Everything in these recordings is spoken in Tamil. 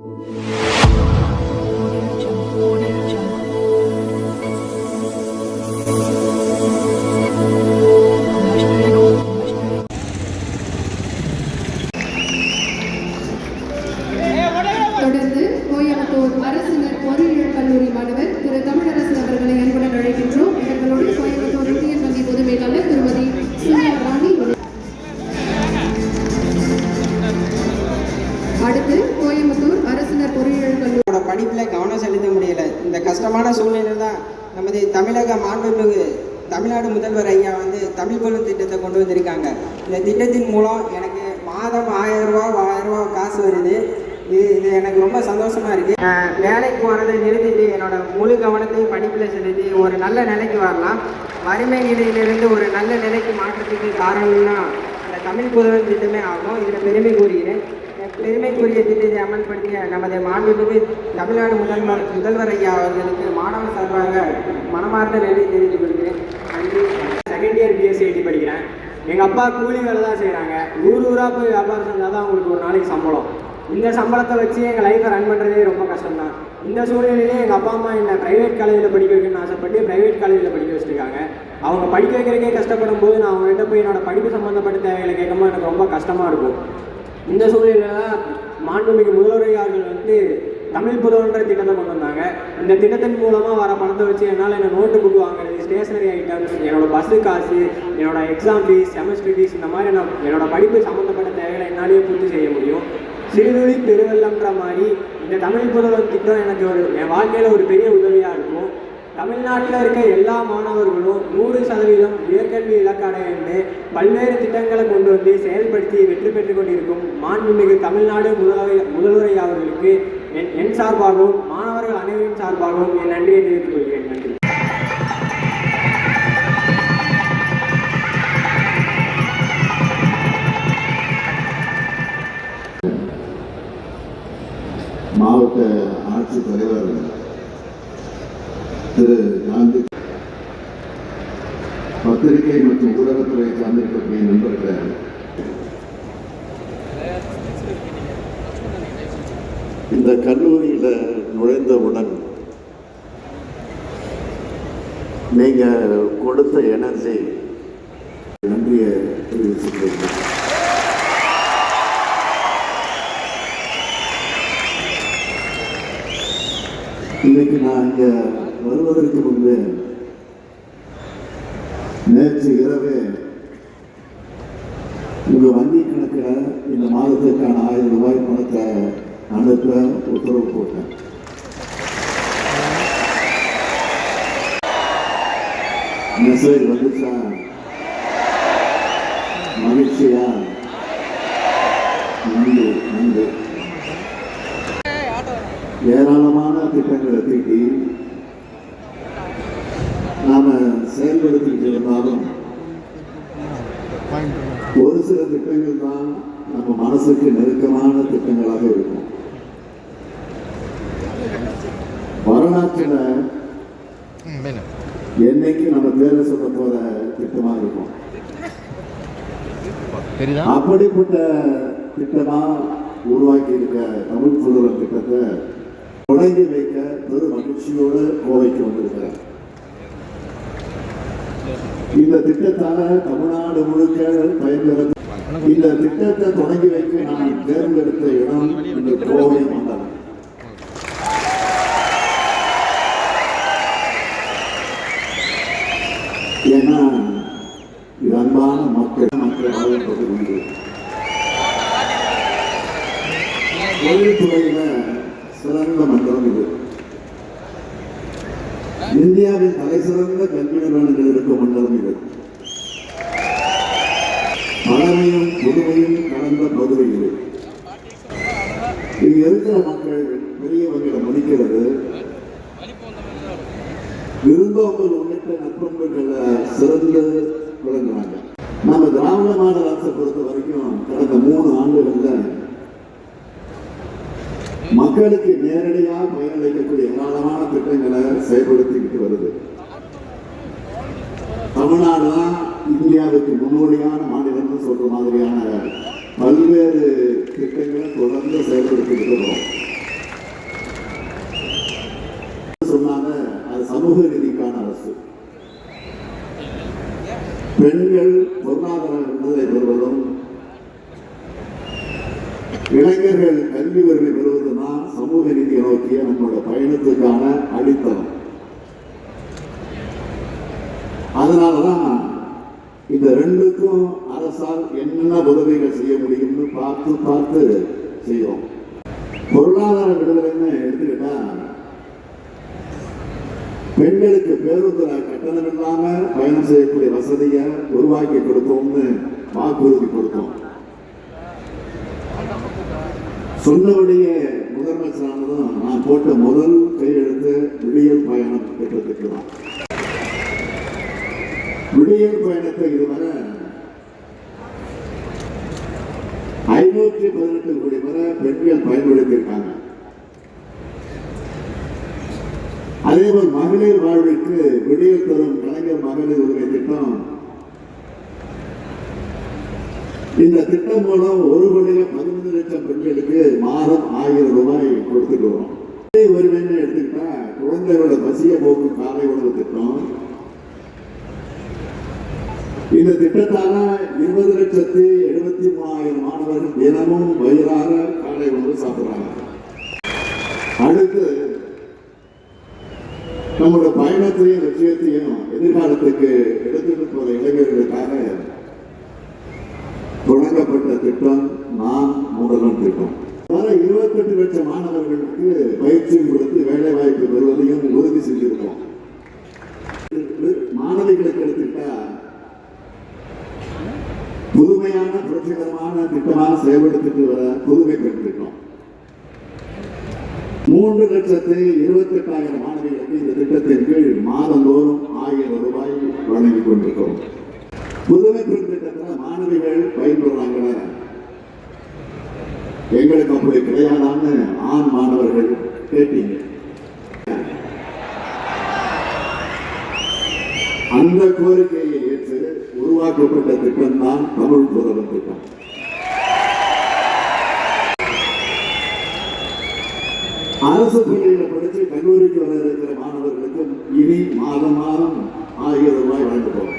தொடர்ந்து கஷ்டமான சூழ்நிலை தான் நமது தமிழக மாண்புமிகு தமிழ்நாடு முதல்வர் ஐயா வந்து தமிழ் கொள்ளும் திட்டத்தை கொண்டு வந்திருக்காங்க. இந்த திட்டத்தின் மூலம் எனக்கு மாதம் ஆயிரம் ரூபா ஆயிரம் ரூபா காசு வருது. இது இது எனக்கு ரொம்ப சந்தோஷமா இருக்கு. வேலைக்கு போகிறத நிறுத்திட்டு என்னோட முழு கவனத்தையும் படிப்பில் செலுத்தி ஒரு நல்ல நிலைக்கு வரலாம். வறுமை நிலையிலிருந்து ஒரு நல்ல நிலைக்கு மாற்றத்துக்கு காரணம்னா இந்த தமிழ் புதல்வன் திட்டமே ஆகும். இதில் பெருமை கூறுகிறேன். பெருமைக்குரிய திட்டத்தை அமல்படுத்திய நமது மாண்புமிகு தமிழ்நாடு முதல்வர் முதல்வர் ஐயா அவர்களுக்கு மாணவர் சார்பாக மனமார்ந்த நன்றி தெரிவித்துக் கொள்கிறேன். நன்றி. செகண்ட் இயர் பிஎஸ்சி ஐடி படிக்கிறேன். எங்கள் அப்பா கூலி வேலை தான் செய்கிறாங்க ஊர் ஊராக போய் வியாபாரம் செஞ்சால் தான் அவங்களுக்கு ஒரு நாளைக்கு சம்பளம். இந்த சம்பளத்தை வச்சு எங்கள் லைஃப்பை ரன் பண்ணுறதே ரொம்ப கஷ்டம் தான் இந்த சூழ்நிலையிலே எங்கள் அப்பா அம்மா என்னை ப்ரைவேட் காலேஜில் படிக்க வைக்கணும்னு ஆசைப்பட்டு ப்ரைவேட் காலேஜில் படிக்க வச்சுருக்காங்க. அவங்க படிக்க வைக்கிறக்கே கஷ்டப்படும் போது நான் அவங்ககிட்ட போய் என்னோட படிப்பு சம்மந்தப்பட்ட தேவைகளை கேட்கும்போது எனக்கு ரொம்ப கஷ்டமாக இருக்கும். இந்த சூழ்நிலையில தான் மாண்புமிகு முதல்வர் வந்து தமிழ் புதவன்ற திட்டத்தை கொண்டு வந்தாங்க. இந்த திட்டத்தின் மூலமாக வர பணத்தை வச்சு என்னால் என்ன நோட்டு புக் வாங்குறது ஸ்டேஷனரி ஐட்டம்ஸ் என்னோட பஸ்ஸு காசு என்னோட எக்ஸாம் ஃபீஸ் செமஸ்டர் ஃபீஸ் இந்த மாதிரி நான் என்னோட படிப்பு சம்மந்தப்பட்ட தேவைகளை என்னாலேயே பூர்த்தி செய்ய முடியும். சிறுதுளி பெருவெல்லம்ன்ற மாதிரி இந்த தமிழ் புதல்வன் திட்டம் எனக்கு ஒரு என் வாழ்க்கையில் ஒரு பெரிய உதவியாக இருக்கும். தமிழ்நாட்டில் இருக்க எல்லா மாணவர்களும் நூறு சதவீதம் உயர்கல்வி இலக்கு பல்வேறு திட்டங்களை கொண்டு வந்து செயல்படுத்தி வெற்றி பெற்றுக் கொண்டிருக்கும் மாண்புமிகு தமிழ்நாடு முதல்வரை முதல்வரை அவர்களுக்கு என் என் சார்பாகவும் மாணவர்கள் அனைவரின் சார்பாகவும் என் நன்றியை தெரிவித்துக் கொள்கிறேன். பத்திரிகை மற்றும் ஊடகத்துறை சார்ந்திருக்கக்கூடிய நண்பர்களே. இந்த கல்லூரியில் நுழைந்தவுடன் நீங்க கொடுத்த எனர்ஜி நன்றியை தெரிவிச்சுக்கிறீங்க இன்னைக்கு நான் இங்க வருவதற்கு முன்பு நேற்று இரவே உங்க வங்கி கணக்கில் இந்த மாதத்திற்கான ஆயிரம் ரூபாய் பணத்தை அனுப்ப உத்தரவு போட்டேன். மெசேஜ் வந்துச்சா? மகிழ்ச்சியா? நன்றி நன்றி. ஏராளமான திட்டங்களை தீட்டி நாம செயல்படுத்திட்டு இருந்தாலும் ஒரு சில திட்டங்கள் தான் நம்ம மனசுக்கு நெருக்கமான திட்டங்களாக இருக்கும். வரலாற்றுல என்னைக்கு நம்ம பேரை சொல்ல போற திட்டமா இருக்கும். அப்படிப்பட்ட திட்டமா உருவாக்கி இருக்க தமிழ் புதுவர் திட்டத்தை தொடங்கி வைக்க பெரும் மகிழ்ச்சியோடு கோவைக்கு வந்திருக்கிறேன் இந்த திட்டத்தால தமிழ்நாடு முழுக்க பயன்பெற இந்த திட்டத்தை தொடங்கி வைக்க நான் தேர்ந்தெடுத்த இடம் இந்த கோவை மண்டலம் ஏன்னா இது அன்பான மக்கள் மக்கள் வாழ்வது உண்டு தொழில்துறையில சிறந்த மண்டலம் இது. இந்தியாவின் தலை சிறந்த கல்வி நிறுவனங்கள் இருக்கும் மண்டலம் இது. பழமையும் புதுமையும் கலந்த பகுதிகள் இது இங்க இருக்கிற மக்கள் பெரியவர்களை மதிக்கிறது. விருந்தோம்பல் உள்ளிட்ட நற்பண்புகளை சிறந்து விளங்குறாங்க. நம்ம திராவிட மாடல் அரசை பொறுத்த வரைக்கும் கடந்த மூணு ஆண்டுகள்ல மக்களுக்கு நேரடியாக பயனளிக்கக்கூடிய ஏராளமான திட்டங்களை செயல்படுத்திக்கிட்டு வருது. தமிழ்நாடு தான் இந்தியாவுக்கு முன்னோடியான மாநிலம்னு சொல்கிற மாதிரியான பல்வேறு திட்டங்களை தொடர்ந்து செயல்படுத்திட்டு இருக்கிறோம் சொன்னாங்க அது சமூக ரீதிக்கான அரசு. பெண்கள் பொருளாதார விடுதலை பெறுவதும் இளைஞர்கள் கல்வி உரிமை பெறுவதுதான் சமூக ரீதியை நோக்கிய நம்மளோட பயணத்துக்கான அடித்தளம். அதனாலதான் இந்த ரெண்டுக்கும் அரசால் என்னென்ன உதவிகள் செய்ய முடியும்னு பார்த்து பார்த்து செய்வோம். பொருளாதார விடுதலைன்னு எடுத்துக்கிட்டா பெண்களுக்கு பேருந்துல கட்டணம் இல்லாம பயணம் செய்யக்கூடிய வசதியை உருவாக்கி கொடுத்தோம்னு வாக்குறுதி கொடுத்தோம். சொன்னபடியே முதலமைச்சரானதும் நான் போட்ட முதல் கையெழுத்து விடியல் பயணம் திட்டத்துக்கு தான். விடியல் பயணத்தை இதுவரை ஐநூற்றி பதினெட்டு கோடி வரை பெண்கள் பயன்படுத்தியிருக்காங்க. அதேபோல் மகளிர் வாழ்வுக்கு விடியல் தரும் கலைஞர் மகளிர் உரிமை திட்டம். இந்த திட்டம் மூலம் ஒரு கோடியே பதினைந்து லட்சம் பெண்களுக்கு மாதம் ஆயிரம் ரூபாய் கொடுத்துட்டு வரோம். உரிமைன்னு எடுத்துக்கிட்டா குழந்தைகளோட பசிய போக்கும் காலை உணவு திட்டம். இந்த திட்டத்தால இருபது லட்சத்தி எழுபத்தி மூணாயிரம் மாணவர்கள் தினமும் வயிறாக காலை உணவு சாப்பிடுறாங்க. அடுத்து நம்மளோட பயணத்தையும் லட்சியத்தையும் எதிர்காலத்துக்கு எடுத்துட்டு போற இளைஞர்களுக்காக தொடங்கப்பட்ட திட்டம் நான் முதல்வன் திட்டம். வர இருபத்தெட்டு லட்சம் மாணவர்களுக்கு பயிற்சி கொடுத்து வேலை வாய்ப்பு பெறுவதையும் உறுதி செஞ்சிருக்கோம். மாணவிகளுக்கு எடுத்துக்கிட்டா புதுமையான புரட்சிகரமான திட்டமாக செயல்படுத்திட்டு வர புதுமை பெற்றிருக்கோம் மூன்று லட்சத்து இருபத்தி எட்டாயிரம் மாணவிகளுக்கு இந்த திட்டத்தின் கீழ் மாதந்தோறும் ஆயிரம் ரூபாய் வழங்கிக் கொண்டிருக்கிறோம். புதுமை பெண் திட்டத்துல மாணவிகள் பயன்படுறாங்கள எங்களுக்கு அப்படி கிடையாதான்னு ஆண் மாணவர்கள் கேட்டீங்க. அந்த கோரிக்கை ஏற்று உருவாக்கப்பட்ட திட்டம் தான் தமிழ் புதவன் திட்டம். அரசு பள்ளியில படிச்சு கல்லூரிக்கு வர இருக்கிற மாணவர்களுக்கு இனி மாதம் மாதம் ஆயிரம் ரூபாய் வழங்க போறோம்.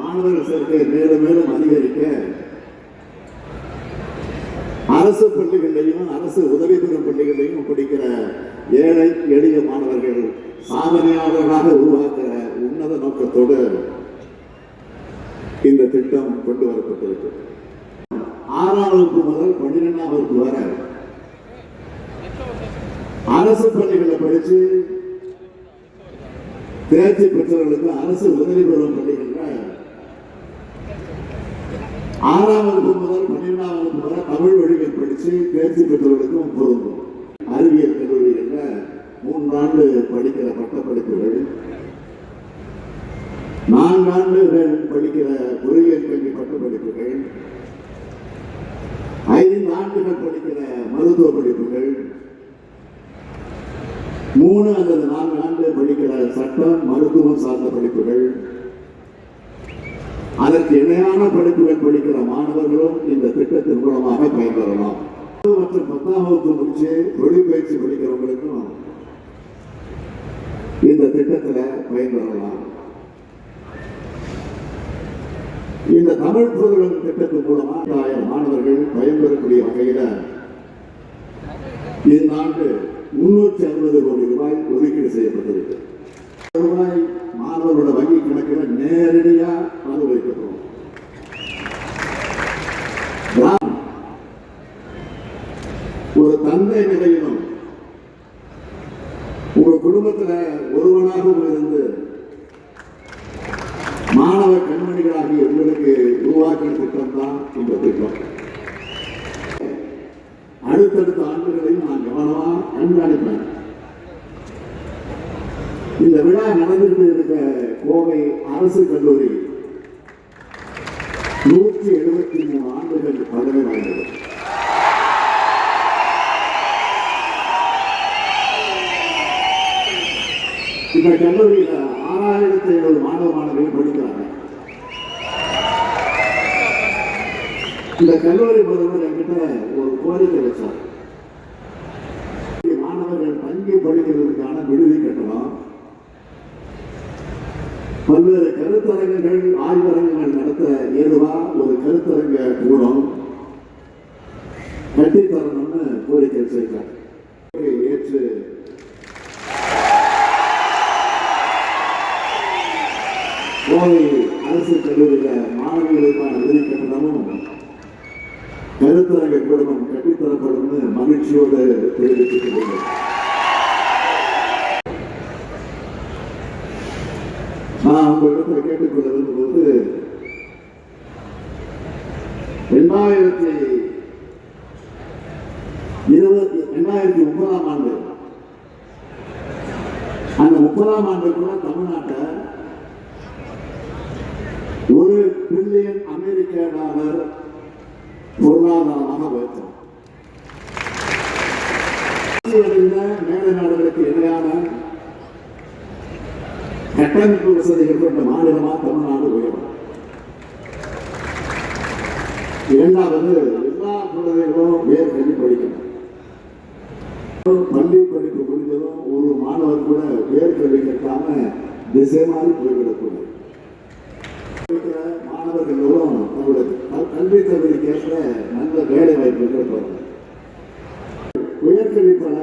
மாணவர்கள் சேர்க்கை மேலும் மேலும் அதிகரிக்க அரசு பள்ளிகளையும் அரசு உதவி பெறும் பள்ளிகளையும் படிக்கிற ஏழை எளிய மாணவர்கள் சாதனையாளர்களாக உருவாக்குற உன்னத நோக்கத்தோடு இந்த திட்டம் கொண்டு வரப்பட்டிருக்கு ஆறாம் வகுப்பு முதல் பன்னிரெண்டாம் வகுப்பு வரை அரசு பள்ளிகளில் படிச்சு தேர்ச்சி பெற்றவர்களுக்கு அரசு உதவி பெறும் பள்ளிகளில் ஆறாம் வகுப்பு முதல் பன்னிரெண்டாம் வகுப்பு வரை தமிழ் வழிகள் படிச்சு தேர்ச்சி பெற்றவர்களுக்கும் பொருந்தும். அறிவியல் கல்லூரிகளில் மூன்றாண்டு படிக்கிற பட்டப்படிப்புகள் நான்காண்டுகள் படிக்கிற பொறியியல் கல்வி பட்டப்படிப்புகள் ஐந்து ஆண்டுகள் படிக்கிற மருத்துவ படிப்புகள் மூணு அல்லது நான்கு ஆண்டு படிக்கிற சட்டம் மருத்துவம் சார்ந்த படிப்புகள் அதற்கு இணையான படிப்புகள் படிக்கிற மாணவர்களும் இந்த திட்டத்தின் மூலமாக பயன்பெறலாம் மற்றும் பத்தாம் வகுப்பு முடிச்சு தொழில் பயிற்சி படிக்கிறவங்களுக்கும் இந்த திட்டத்தில் பயன்பெறலாம் இந்த தமிழ் புதல்வன் திட்டத்தின் மூலமா ஆயிரம் மாணவர்கள் பயன்பெறக்கூடிய வகையில இந்த ஆண்டு முன்னூற்றி அறுபது கோடி ரூபாய் ஒதுக்கீடு செய்யப்பட்டிருக்கு ரூபாய் மாணவர்களோட வங்கி கணக்கில் நேரடியா அனுபவிக்கப்படும் கிராம- ஒரு தந்தை நிலையிலும் உங்க குடும்பத்துல ஒருவனாகவும் இருந்து மாணவ கண்மணிகளாகிய உங்களுக்கு உருவாக்கின திட்டம் தான் இந்த திட்டம் அடுத்தடுத்த ஆண்டுகளையும் நான் கவனமாக கண்காணிப்பேன். இந்த விழா நடந்துகிட்டு இருக்க கோவை அரசு கல்லூரி நூற்றி எழுபத்தி மூணு ஆண்டுகள் பதவி வாய்ந்தது. இந்த கல்லூரியில் ஆறாயிரத்தி எழுபது மாணவ மாணவிகள் படித்தார் இந்த கல்லூரி முதல்வர் என்கிட்ட ஒரு கோரிக்கை வச்சார். மாணவர்கள் தங்கி படிக்கிறதுக்கான விடுதி கட்டணம். பல்வேறு கருத்தரங்குகள் ஆய்வரங்குகள் நடத்த ஏதுவா ஒரு கருத்தரங்க கூடம் கட்டித்தரணும்னு கோரிக்கை செய்கிறார் ஏற்று கோவை அரசு கல்லூரியில் மாணவர்களுக்கான விடுதி கட்டணமும் கருத்தரங்க குடும்பம் கட்டித்தரப்படும் மகிழ்ச்சியோடு தெரிவித்துக் கொள்கிறேன். நான் உங்களிடத்தில் கேட்டுக்கொள்ள விரும்பும்போது ரெண்டாயிரத்தி இருபத்தி ரெண்டாயிரத்தி முப்பதாம் ஆண்டு. அந்த முப்பதாம் ஆண்டுக்குள்ள தமிழ்நாட்டை ஒரு பில்லியன் அமெரிக்க டாலர் பொருளாதாரமாக உயர்த்தோம் ஆசியாவில் மேலை நாடுகளுக்கு இணையான கட்டமைப்பு வசதிகள் கொண்ட மாநிலமாக தமிழ்நாடு உயரும். இரண்டாவது எல்லா குழந்தைகளும் உயர்கல்வி படிக்கணும். பள்ளி படிப்பு முடிஞ்சதும் ஒரு மாணவர் கூட உயர்கல்வி கட்டாம திசை மாறி போய்விடக்கூடாது இருக்கிற மாணவர்களும் தங்களுடைய கல்வி தகுதிக்கு ஏற்ற நல்ல வேலை வாய்ப்புகள் பெறணும் உயர்கல்வி பல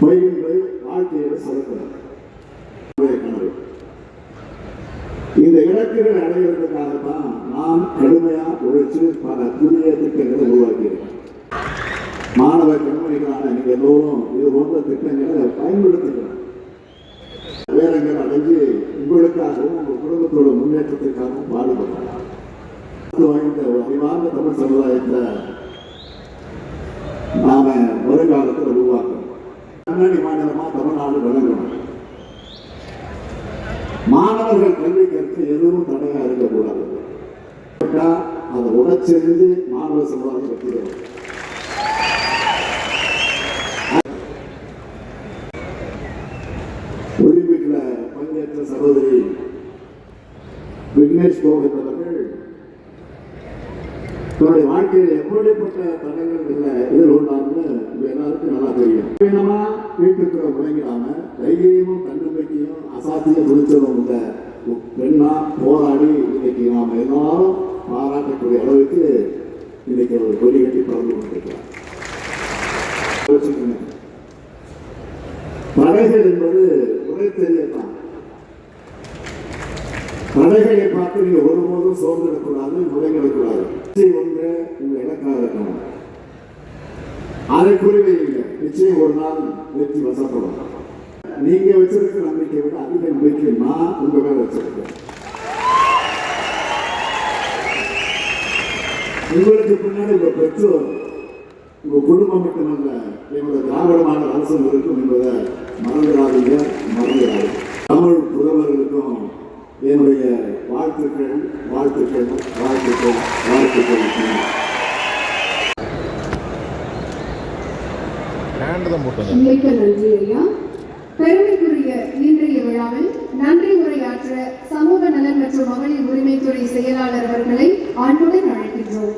பயின்று வாழ்க்கையை சிறக்கணும் இந்த இலக்குகள் அடைவதற்காகத்தான் நாம் கடுமையா உழைச்சு பல புதிய திட்டங்களை உருவாக்கியிருக்கோம். மாணவ கண்மணிகளான நீங்க எல்லோரும் இது போன்ற திட்டங்களை பயன்படுத்திக்கணும். வேலைகள் அடைஞ்சு உங்களுக்காகவும் உங்கள் குடும்பத்தோட முன்னேற்றத்திற்காகவும் பாடுபடணும் வாய்ந்த அறிவார்ந்த தமிழ் சமுதாயத்தை நாம வருங்காலத்தில் உருவாக்கணும். கண்ணாடி மாநிலமா தமிழ்நாடு விளங்கணும் மாணவர்கள் கல்வி கற்க எதுவும் தடையா இருக்கக்கூடாது. அதை உடச்செறிந்து மாணவ சமுதாயம் வெற்றிடும் சகோதரி விக்னேஷ் கோவிந்த் அவர்கள் தன்னுடைய வாழ்க்கையில் எப்படிப்பட்ட தடங்கள் இல்லை எதிர்கொண்டார்னு உங்க எல்லாருக்கும் நல்லா தெரியும். வேணுமா வீட்டுக்கு முழங்கிடாம தைரியமும் தன்னம்பிக்கையும் அசாத்திய முடிச்சதும் உள்ள பெண்ணா போராடி இன்னைக்கு நாம் எல்லாரும் பாராட்டக்கூடிய அளவுக்கு இன்னைக்கு ஒரு கொடி கட்டி பறந்து கொண்டிருக்கிறார். யோசிக்கணும். தடைகள் என்பது உரை தெரியத்தான். மலைகளை பார்த்து நீங்க ஒருபோதும் சோர்ந்திடக்கூடாது முறைகிடக்கூடாது ஒன்று உங்க இலக்காக இருக்கணும் அதை குறிவே நிச்சயம் ஒரு நாள் வெற்றி வசப்படும். நீங்க வச்சிருக்கிற நம்பிக்கை விட அதிக நம்பிக்கை நான் உங்க மேல வச்சிருக்கேன். உங்களுக்கு பின்னாடி உங்க பெற்றோர் உங்க குடும்பம் மட்டுமல்ல எங்களோட திராவிடமான அரசு இருக்கும் என்பதை மறந்துடாதீங்க மறந்துடாதீங்க. தமிழ் என்னுடைய வாழ்த்துக்கள் வாழ்த்துக்கள் வாழ்த்துக்கள் வாழ்த்துக்கள். மிக்க நன்றி ஐயா. பெருமைக்குரிய இன்றைய விழாவில் நன்றி உரையாற்ற சமூக நலன் மற்றும் மகளிர் உரிமைத்துறை செயலாளர் அவர்களை அன்புடன் அழைக்கின்றோம்.